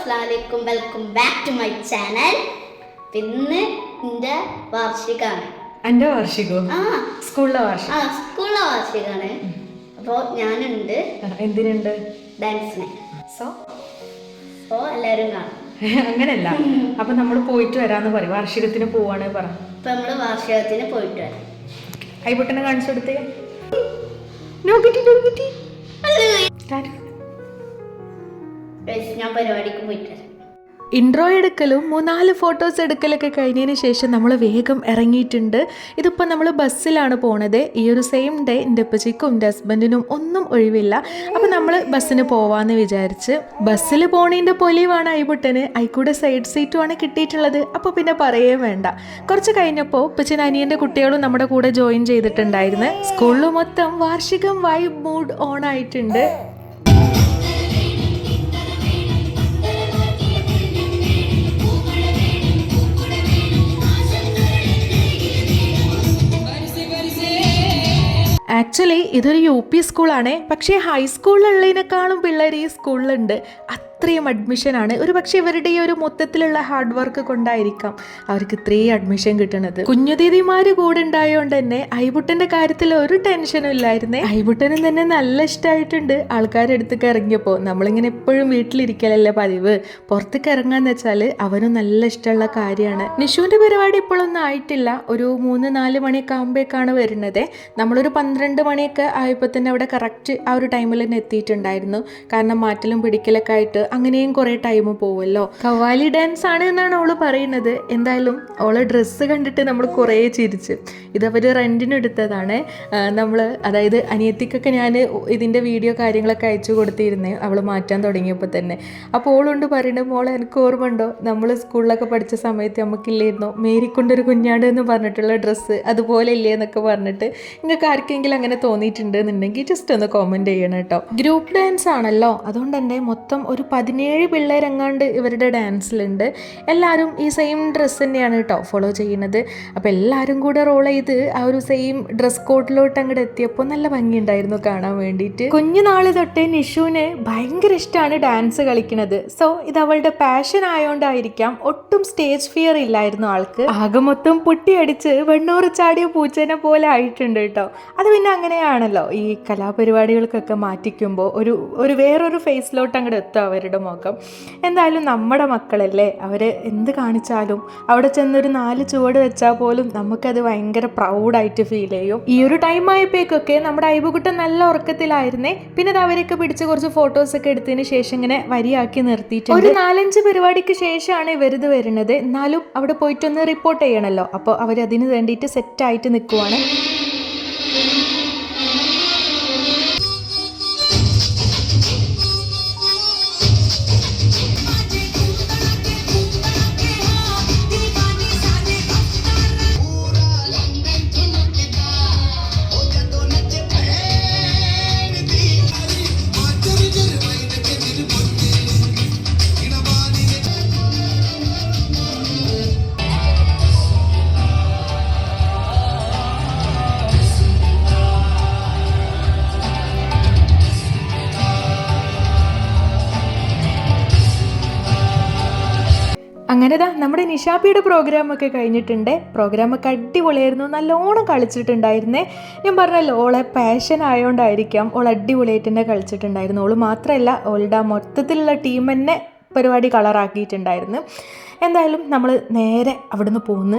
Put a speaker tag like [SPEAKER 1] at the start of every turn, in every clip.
[SPEAKER 1] അസ്ലാമലൈക്കും welcome back to my channel ഇന്ന് എന്റെ വാർഷികമാണ്
[SPEAKER 2] എന്റെ വാർഷികവും
[SPEAKER 1] ആ.
[SPEAKER 2] സ്കൂളിലെ വാർഷികം.
[SPEAKER 1] ആ സ്കൂളിലെ വാർഷികമാണ് അപ്പോൾ ഞാനുണ്ട്.
[SPEAKER 2] എന്തിനുണ്ട്?
[SPEAKER 1] ഡാൻസിന്
[SPEAKER 2] സോ
[SPEAKER 1] സോ എല്ലാവരും കാണും.
[SPEAKER 2] അങ്ങനെയല്ല. അപ്പൊ നമ്മൾ പോയിട്ട് വരാന്ന് പറയും. വാർഷികത്തിന് പോവാണ് പറ.
[SPEAKER 1] ഇപ്പം നമ്മൾ വാർഷികത്തിന് പോയിട്ട് വരാം.
[SPEAKER 2] ഐബുട്ടനെ കാണിച്ചു കൊടുത്തേ. നോക്കിട്ടി നോക്കിട്ടി
[SPEAKER 1] പരിപാടിക്ക് പോയിട്ട്
[SPEAKER 2] ഇൻട്രോ എടുക്കലും മൂന്നാൽ ഫോട്ടോസ് എടുക്കലൊക്കെ കഴിഞ്ഞതിന് ശേഷം നമ്മൾ വേഗം ഇറങ്ങിയിട്ടുണ്ട്. ഇതിപ്പോൾ നമ്മൾ ബസ്സിലാണ് പോണത്. ഈ ഒരു സെയിം ഡേ എന്റെ ഉപ്പച്ചിക്കും എന്റെ ഹസ്ബൻഡിനും ഒന്നും ഒഴിവില്ല. അപ്പോൾ നമ്മൾ ബസ്സിന് പോവാന്ന് വിചാരിച്ച് ബസ്സിൽ പോണതിന്റെ പൊലിവാണ് ഐബുട്ടന് ഐക്കൂടെ സൈഡ് സീറ്റുമാണ് കിട്ടിയിട്ടുള്ളത്. അപ്പോൾ പിന്നെ പറയേ വേണ്ട. കുറച്ച് കഴിഞ്ഞപ്പോൾ ഉപ്പച്ചൻ അനിയന്റെ കുട്ടികളും നമ്മുടെ കൂടെ ജോയിൻ ചെയ്തിട്ടുണ്ടായിരുന്നു. സ്കൂളിൽ മൊത്തം വാർഷികം വൈബ് മൂഡ് ഓൺ ആയിട്ടുണ്ട്. ആക്ച്വലി ഇതൊരു യു പി സ്കൂളാണ് പക്ഷേ ഹൈസ്കൂളിലുള്ളതിനേക്കാളും പിള്ളേർ ഈ സ്കൂളിലുണ്ട് അത്രയും അഡ്മിഷനാണ് ഒരു പക്ഷേ ഇവരുടെ ഈ ഒരു മൊത്തത്തിലുള്ള ഹാർഡ് വർക്ക് കൊണ്ടായിരിക്കാം അവർക്ക് ഇത്രയും അഡ്മിഷൻ കിട്ടുന്നത് കുഞ്ഞുദീദിമാർ കൂടെ ഉണ്ടായതുകൊണ്ട് തന്നെ ഐബുട്ടന്റെ കാര്യത്തിൽ ഒരു ടെൻഷനും ഇല്ലായിരുന്നേ. ഐബുട്ടനും തന്നെ നല്ല ഇഷ്ടമായിട്ടുണ്ട് ആൾക്കാരുടെ അടുത്തേക്ക് ഇറങ്ങിയപ്പോൾ. നമ്മളിങ്ങനെ എപ്പോഴും വീട്ടിലിരിക്കലല്ലേ പതിവ്. പുറത്തേക്ക് ഇറങ്ങാന്ന് വെച്ചാൽ അവനും നല്ല ഇഷ്ടമുള്ള കാര്യമാണ്. നിഷുവിന്റെ പരിപാടി ഇപ്പോഴൊന്നും ആയിട്ടില്ല. ഒരു മൂന്ന് നാല് മണിയൊക്കെ ആകുമ്പോഴേക്കാണ് വരുന്നത്. നമ്മളൊരു പന്ത്രണ്ട് മണിയൊക്കെ ആയപ്പോൾ തന്നെ അവിടെ കറക്റ്റ് ആ ഒരു ടൈമിൽ തന്നെ എത്തിയിട്ടുണ്ടായിരുന്നു. കാരണം മാറ്റലും പിടിക്കലൊക്കെ ആയിട്ട് അങ്ങനെയും കുറേ ടൈം പോവല്ലോ. കവാലി ഡാൻസ് ആണ് എന്നാണ് അവൾ പറയുന്നത്. എന്തായാലും അവളെ ഡ്രസ്സ് കണ്ടിട്ട് നമ്മൾ കുറേ ചിരിച്ച്. ഇതവർ അവർ റെന്റിനെടുത്തതാണ് നമ്മൾ അതായത് അനിയത്തിക്കൊക്കെ ഞാൻ ഇതിന്റെ വീഡിയോ കാര്യങ്ങളൊക്കെ അയച്ചു കൊടുത്തിരുന്നേ അവൾ മാറ്റാൻ തുടങ്ങിയപ്പോൾ തന്നെ. അപ്പോൾ ഓളുണ്ട് പറയുന്നത് മോളെ എനിക്ക് ഓർമ്മ ഉണ്ടോ നമ്മൾ സ്കൂളിലൊക്കെ പഠിച്ച സമയത്ത് നമുക്കില്ലായിരുന്നോ മേരിക്കൊണ്ടൊരു കുഞ്ഞാട് എന്ന് പറഞ്ഞിട്ടുള്ള ഡ്രസ്സ് അതുപോലെ ഇല്ലേ എന്നൊക്കെ പറഞ്ഞിട്ട് നിങ്ങൾക്ക് ആർക്കെങ്കിലും അങ്ങനെ തോന്നിയിട്ടുണ്ട് എന്നുണ്ടെങ്കിൽ ജസ്റ്റ് ഒന്ന് കോമന്റ് ചെയ്യണം കേട്ടോ. ഗ്രൂപ്പ് ഡാൻസ് ആണല്ലോ. അതുകൊണ്ട് തന്നെ മൊത്തം ഒരു പതിനേഴ് പിള്ളേരെങ്ങാണ്ട് ഇവരുടെ ഡാൻസിലുണ്ട്. എല്ലാവരും ഈ സെയിം ഡ്രസ്സ് തന്നെയാണ് കേട്ടോ ഫോളോ ചെയ്യുന്നത്. അപ്പോൾ എല്ലാവരും കൂടെ റോൾ ചെയ്ത് ആ ഒരു സെയിം ഡ്രസ് കോഡിലോട്ട് അങ്ങോട്ട് എത്തിയപ്പോൾ നല്ല ഭംഗിയുണ്ടായിരുന്നു കാണാൻ വേണ്ടിയിട്ട്. കുഞ്ഞുനാൾ തൊട്ടേ നിഷുവിന് ഭയങ്കര ഇഷ്ടമാണ് ഡാൻസ് കളിക്കുന്നത് സോ ഇത് അവളുടെ പാഷൻ ആയതുകൊണ്ടായിരിക്കാം ഒട്ടും സ്റ്റേജ് ഫിയർ ഇല്ലായിരുന്നു ആൾക്ക്. ആകെ മൊത്തം പൊട്ടിയടിച്ച് വെണ്ണൂറ് ചാടിയ പൂച്ചേനെ പോലെ ആയിട്ടുണ്ട് കേട്ടോ. അത് പിന്നെ അങ്ങനെയാണല്ലോ ഈ കലാപരിപാടികൾക്കൊക്കെ മാറ്റിക്കുമ്പോൾ ഒരു ഒരു വേറൊരു ഫേസിലോട്ട് അങ്ങോട്ട് എത്തും അവരുടെ മുഖം. എന്തായാലും നമ്മുടെ മക്കളല്ലേ? അവർ എന്ത് കാണിച്ചാലും അവിടെ ചെന്നൊരു നാല് ചുവട് വെച്ചാൽ പോലും നമുക്കത് ഭയങ്കര പ്രൗഡായിട്ട് ഫീൽ ചെയ്യും. ഈ ഒരു ടൈം ആയപ്പോഴേക്കൊക്കെ നമ്മുടെ ഐബുകുട്ടൻ നല്ല ഉറക്കത്തിലായിരുന്നേ. പിന്നെ അത് അവരൊക്കെ പിടിച്ച് കുറച്ച് ഫോട്ടോസ് ഒക്കെ എടുത്തതിന് ശേഷം ഇങ്ങനെ വരിയാക്കി നിർത്തിയിട്ടുണ്ട്. ഒരു നാലഞ്ച് പരിപാടിക്ക് ശേഷമാണ് ഇവരിത് വരുന്നത്. എന്നാലും അവിടെ പോയിട്ടൊന്ന് റിപ്പോർട്ട് ചെയ്യണമല്ലോ അപ്പോൾ അവർ അതിന് വേണ്ടിയിട്ട് സെറ്റായിട്ട് നിൽക്കുവാണ് അങ്ങനെ ദാ നമ്മുടെ നിഷാപ്പിയുടെ പ്രോഗ്രാമൊക്കെ കഴിഞ്ഞിട്ടുണ്ട്. പ്രോഗ്രാമൊക്കെ അടിപൊളിയായിരുന്നു. നല്ലോണം കളിച്ചിട്ടുണ്ടായിരുന്നേ. ഞാൻ പറഞ്ഞല്ലോ ഓളെ പാഷൻ ആയതുകൊണ്ടായിരിക്കാം ഓൾ അടിപൊളിയായിട്ട് തന്നെ കളിച്ചിട്ടുണ്ടായിരുന്നു. ഓൾ മാത്രമല്ല ഓളുടെ മൊത്തത്തിലുള്ള ടീം തന്നെ പരിപാടി കളറാക്കിയിട്ടുണ്ടായിരുന്നു. എന്തായാലും നമ്മൾ നേരെ അവിടുന്ന് പോന്ന്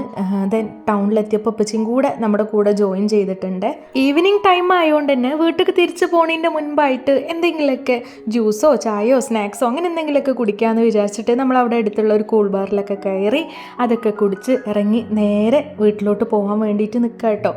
[SPEAKER 2] ദെൻ ടൗണിലെത്തിയപ്പോൾ ഉപ്പച്ചിയും കൂടെ നമ്മുടെ കൂടെ ജോയിൻ ചെയ്തിട്ടുണ്ട്. ഈവനിങ് ടൈം ആയതുകൊണ്ട് തന്നെ വീട്ടിലേക്ക് തിരിച്ചു പോണതിന്റെ മുൻപായിട്ട് എന്തെങ്കിലുമൊക്കെ ജ്യൂസോ ചായയോ സ്നാക്സോ അങ്ങനെ എന്തെങ്കിലുമൊക്കെ കുടിക്കാമെന്ന് വിചാരിച്ചിട്ട് നമ്മൾ അവിടെ അടുത്തുള്ള ഒരു കൂൾ ബാറിലൊക്കെ കയറി അതൊക്കെ കുടിച്ച് ഇറങ്ങി നേരെ വീട്ടിലോട്ട് പോകാൻ വേണ്ടിയിട്ട് നിൽക്കുക കേട്ടോ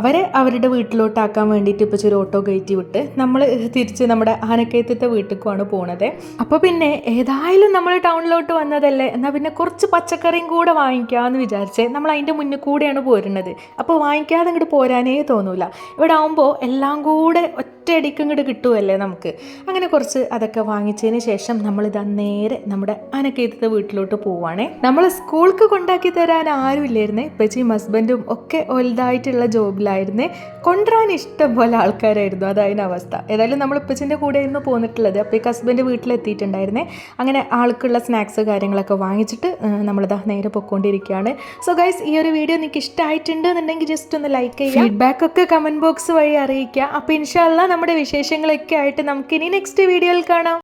[SPEAKER 2] അവരെ അവരുടെ വീട്ടിലോട്ടാക്കാൻ വേണ്ടിയിട്ട് ഇപ്പോൾ ഒരു ഓട്ടോ കയറ്റി വിട്ട് നമ്മൾ തിരിച്ച് നമ്മുടെ ആനക്കയത്തത്തെ വീട്ടിലേക്കുമാണ് പോണത്. അപ്പോൾ പിന്നെ ഏതായാലും നമ്മൾ ടൗണിലോട്ട് വന്നതല്ലേ? എന്നാൽ പിന്നെ കുറച്ച് പച്ചക്കറിയും കൂടെ വാങ്ങിക്കാമെന്ന് വിചാരിച്ചേ. നമ്മൾ അതിന്റെ മുന്നിൽ കൂടെയാണ് പോരുന്നത്. അപ്പോൾ വാങ്ങിക്കാതെ ഇങ്ങോട്ട് പോരാനേ തോന്നൂല. ഇവിടെ ആകുമ്പോൾ എല്ലാം കൂടെ ഒറ്റയടിക്ക് ഇങ്ങോട്ട് കിട്ടുമല്ലേ നമുക്ക്? അങ്ങനെ കുറച്ച് അതൊക്കെ വാങ്ങിച്ചതിന് ശേഷം നമ്മൾ നമ്മളിതാ നേരെ നമ്മുടെ അനക്കേത്തത്തെ വീട്ടിലോട്ട് പോവാണേ. നമ്മൾ സ്കൂൾക്ക് കൊണ്ടാക്കി തരാൻ ആരുമില്ലായിരുന്നേ? ഇപ്പച്ചിയും ഹസ്ബൻഡും ഒക്കെ വലുതായിട്ടുള്ള ജോബിലായിരുന്നേ. കൊണ്ടുവരാൻ ഇഷ്ടം പോലെ ആൾക്കാരായിരുന്നു. അതായിരുന്നു അവസ്ഥ. ഏതായാലും നമ്മൾ ഇപ്പച്ചിന്റെ കൂടെ ആയിരുന്നു പോന്നിട്ടുള്ളത്. അപ്പോൾ ഈ ഹസ്ബൻഡ് വീട്ടിലെത്തിയിട്ടുണ്ടായിരുന്നേ. അങ്ങനെ ആൾക്കുള്ള സ്നാക്സ് കാര്യങ്ങളൊക്കെ വാങ്ങിച്ചിട്ട് നമ്മളിതാ നേരെ പൊയ്ക്കൊണ്ടിരിക്കുകയാണ്. സോ ഗൈസ് ഈ ഒരു വീഡിയോ നിങ്ങൾക്ക് ഇഷ്ടമായിട്ടുണ്ട് എന്നുണ്ടെങ്കിൽ ജസ്റ്റ് ഒന്ന് ലൈക്ക് ചെയ്യുക. ഫീഡ്ബാക്ക് ഒക്കെ കമന്റ് ബോക്സ് വഴി അറിയിക്കുക. അപ്പോൾ ഇൻഷാല്ല നമ്മുടെ വിശേഷങ്ങളൊക്കെ ആയിട്ട് നമുക്കിനി നെക്സ്റ്റ് വീഡിയോയിൽ കാണാം.